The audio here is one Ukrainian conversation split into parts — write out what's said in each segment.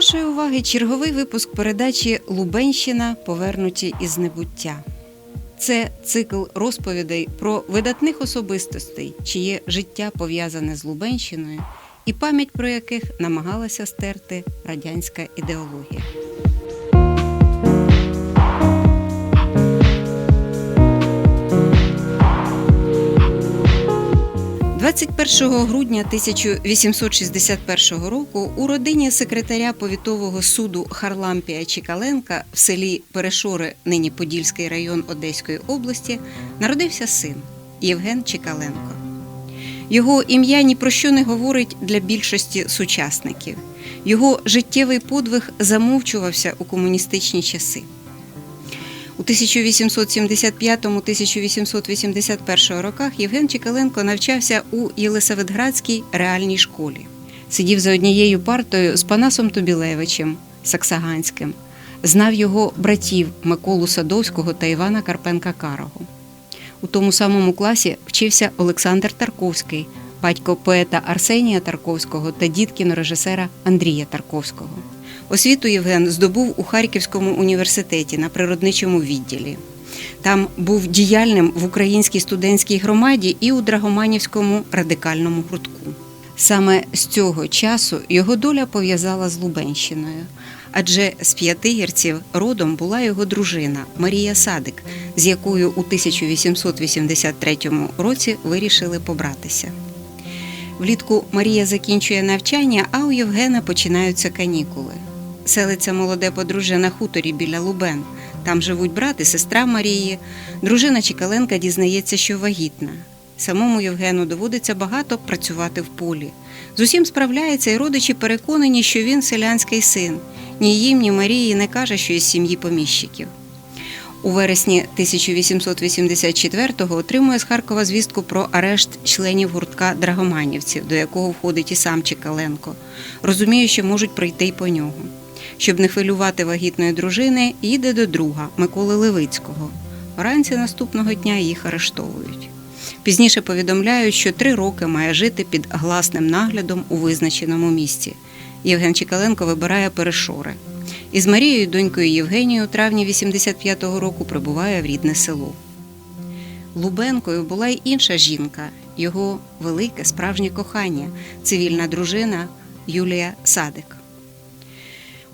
вашої уваги черговий випуск передачі Лубенщина повернуті із небуття. Це цикл розповідей про видатних особистостей, чиє життя пов'язане з Лубенщиною, і пам'ять про яких намагалася стерти радянська ідеологія. 21 грудня 1861 року у родині секретаря повітового суду Харлампія Чікаленка в селі Перешори, нині Подільський район Одеської області, народився син Євген Чікаленко. Його ім'я ні про що не говорить для більшості сучасників. Його життєвий подвиг замовчувався у комуністичні часи. У 1875-1881 роках Євген Чекаленко навчався у Єлисаветградській реальній школі. Сидів за однією партою з Панасом Тобілевичем Саксаганським, знав його братів Миколу Садовського та Івана Карпенка Карого. У тому самому класі вчився Олександр Тарковський, батько поета Арсенія Тарковського та дід кінорежисера Андрія Тарковського. Освіту Євген здобув у Харківському університеті на природничому відділі. Там був діяльним в українській студентській громаді і у Драгоманівському радикальному гуртку. Саме з цього часу його доля пов'язала з Лубенщиною, адже з п'ятигірців родом була його дружина Марія Садик, з якою у 1883 році вирішили побратися. Влітку Марія закінчує навчання, а у Євгена починаються канікули. Селиться молоде подружжя на хуторі біля Лубен. Там живуть брат і сестра Марії. Дружина Чікаленка дізнається, що вагітна. Самому Євгену доводиться багато працювати в полі. З усім справляється, і родичі переконані, що він селянський син. Ні їм, ні Марії не каже, що із сім'ї поміщиків. У вересні 1884-го отримує з Харкова звістку про арешт членів гуртка драгоманівців, до якого входить і сам Чекаленко. Розуміє, що можуть прийти й по нього. Щоб не хвилювати вагітної дружини, їде до друга Миколи Левицького. Вранці наступного дня їх арештовують. Пізніше повідомляють, що три роки має жити під гласним наглядом у визначеному місці. Євген Чекаленко вибирає перешори. Із Марією, донькою Євгенією, у травні 85-го року прибуває в рідне село. Лубенкою була й інша жінка, його велике справжнє кохання, цивільна дружина Юлія Садик.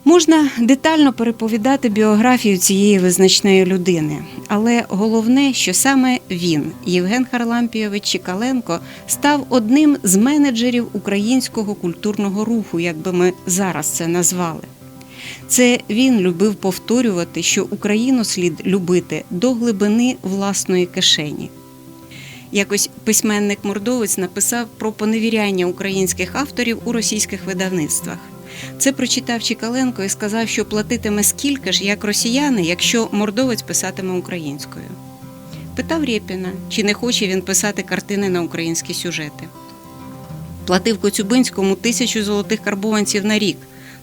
Можна детально переповідати біографію цієї визначної людини, але головне, що саме він, Євген Харлампійович Чікаленко, став одним з менеджерів українського культурного руху, як би ми зараз це назвали. Це він любив повторювати, що Україну слід любити до глибини власної кишені. Якось письменник мордовець написав про поневіряння українських авторів у російських видавництвах. Це прочитав Чікаленко і сказав, що платитиме скільки ж, як росіяни, якщо мордовець писатиме українською. Питав Рєпіна, чи не хоче він писати картини на українські сюжети. Платив Коцюбинському тисячу золотих карбованців на рік.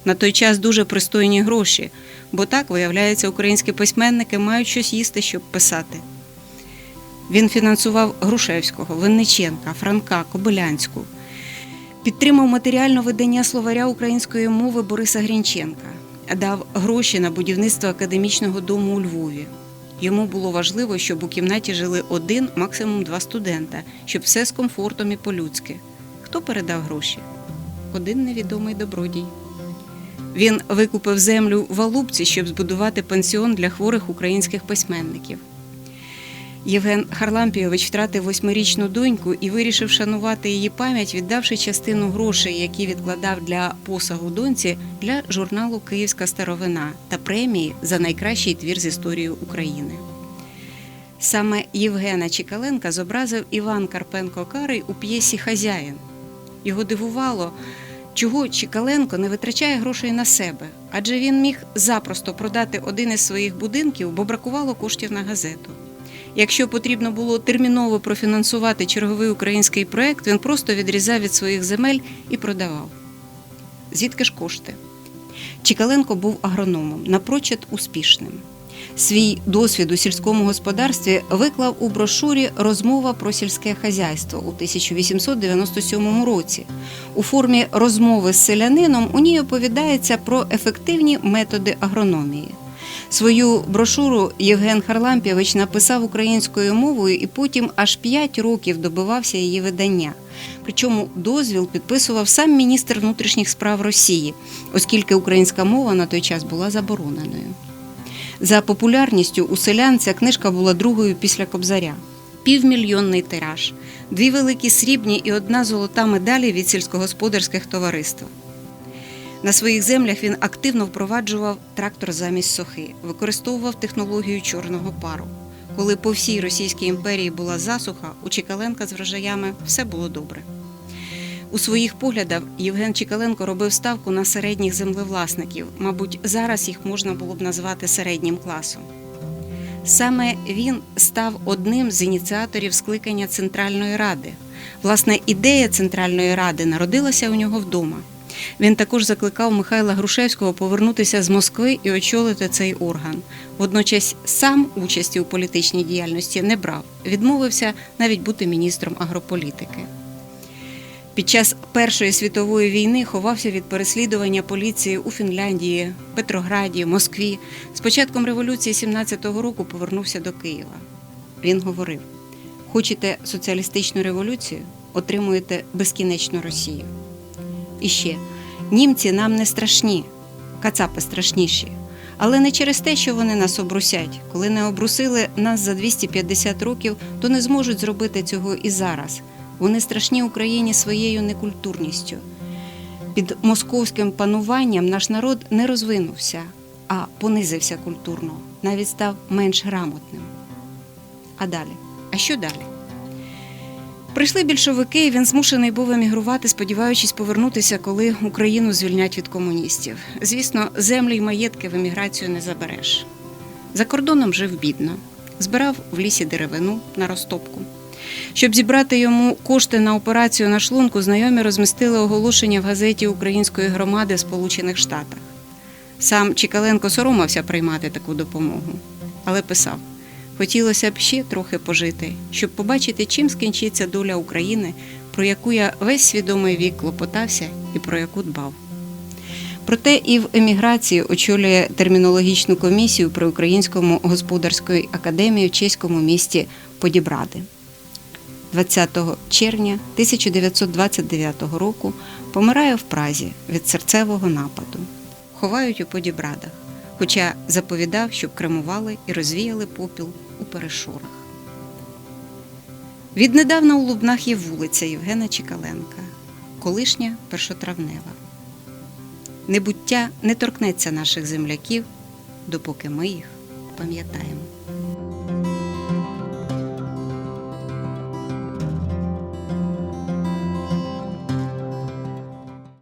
На той час дуже пристойні гроші, бо так, виявляється, українські письменники мають щось їсти, щоб писати. Він фінансував Грушевського, Винниченка, Франка, Кобилянську. Підтримав матеріально видання словаря української мови Бориса Грінченка, дав гроші на будівництво академічного дому у Львові. Йому було важливо, щоб у кімнаті жили один, максимум два студента, щоб все з комфортом і по-людськи. Хто передав гроші? Один невідомий добродій. Він викупив землю в Алубці, щоб збудувати пансіон для хворих українських письменників. Євген Харлампійович втратив восьмирічну доньку і вирішив шанувати її пам'ять, віддавши частину грошей, які відкладав для посагу доньці для журналу Київська старовина та премії за найкращий твір з історії України. Саме Євгена Чікаленка зобразив Іван Карпенко Карий у п'єсі Хазяїн. Його дивувало, чого Чікаленко не витрачає грошей на себе, адже він міг запросто продати один із своїх будинків, бо бракувало коштів на газету. Якщо потрібно було терміново профінансувати черговий український проект, він просто відрізав від своїх земель і продавав. Звідки ж кошти? Чікаленко був агрономом, напрочуд успішним. Свій досвід у сільському господарстві виклав у брошурі Розмова про сільське хазяйство у 1897 році. У формі розмови з селянином у ній оповідається про ефективні методи агрономії. Свою брошуру Євген Харлампєвич написав українською мовою і потім аж 5 років добивався її видання. Причому дозвіл підписував сам міністр внутрішніх справ Росії, оскільки українська мова на той час була забороненою. За популярністю у селян ця книжка була другою після Кобзаря. Півмільйонний тираж, дві великі срібні і одна золота медалі від сільськогосподарських товариств. На своїх землях він активно впроваджував трактор замість сохи, використовував технологію чорного пару. Коли по всій Російській імперії була засуха, у Чекаленка з врожаями все було добре. У своїх поглядах Євген Чекаленко робив ставку на середніх землевласників. Мабуть, зараз їх можна було б назвати середнім класом. Саме він став одним з ініціаторів скликання Центральної Ради. Власне, ідея Центральної Ради народилася у нього вдома. Він також закликав Михайла Грушевського повернутися з Москви і очолити цей орган. Водночас сам участі у політичній діяльності не брав, відмовився навіть бути міністром агрополітики. Під час Першої світової війни ховався від переслідування поліції у Фінляндії, Петрограді, Москві. З початком революції 17-го року повернувся до Києва. Він говорив: хочете соціалістичну революцію, отримуєте безкінечну Росію. І ще німці нам не страшні, кацапи страшніші. Але не через те, що вони нас обрусять. Коли не обрусили нас за 250 років, то не зможуть зробити цього і зараз. Вони страшні Україні своєю некультурністю. Під московським пануванням наш народ не розвинувся, а понизився культурно, навіть став менш грамотним. А далі? А що далі? Прийшли більшовики, і він змушений був емігрувати, сподіваючись повернутися, коли Україну звільнять від комуністів. Звісно, землі й маєтки в еміграцію не забереш. За кордоном жив бідно, збирав в лісі деревину на розтопку. Щоб зібрати йому кошти на операцію на шлунку, знайомі розмістили оголошення в газеті української громади в Сполучених Штатах. Сам Чікаленко соромився приймати таку допомогу, але писав: хотілося б ще трохи пожити, щоб побачити, чим скінчиться доля України, про яку я весь свідомий вік клопотався і про яку дбав. Проте і в еміграції очолює термінологічну комісію при Українському господарської академії в чеському місті Подібради. 20 червня 1929 року помирає в Празі від серцевого нападу. Ховають у Подібрадах, хоча заповідав, щоб кремували і розвіяли попіл у перешорах. Віднедавна у Лубнах є вулиця Євгена Чікаленка, колишня першотравнева. Небуття не торкнеться наших земляків, допоки ми їх пам'ятаємо.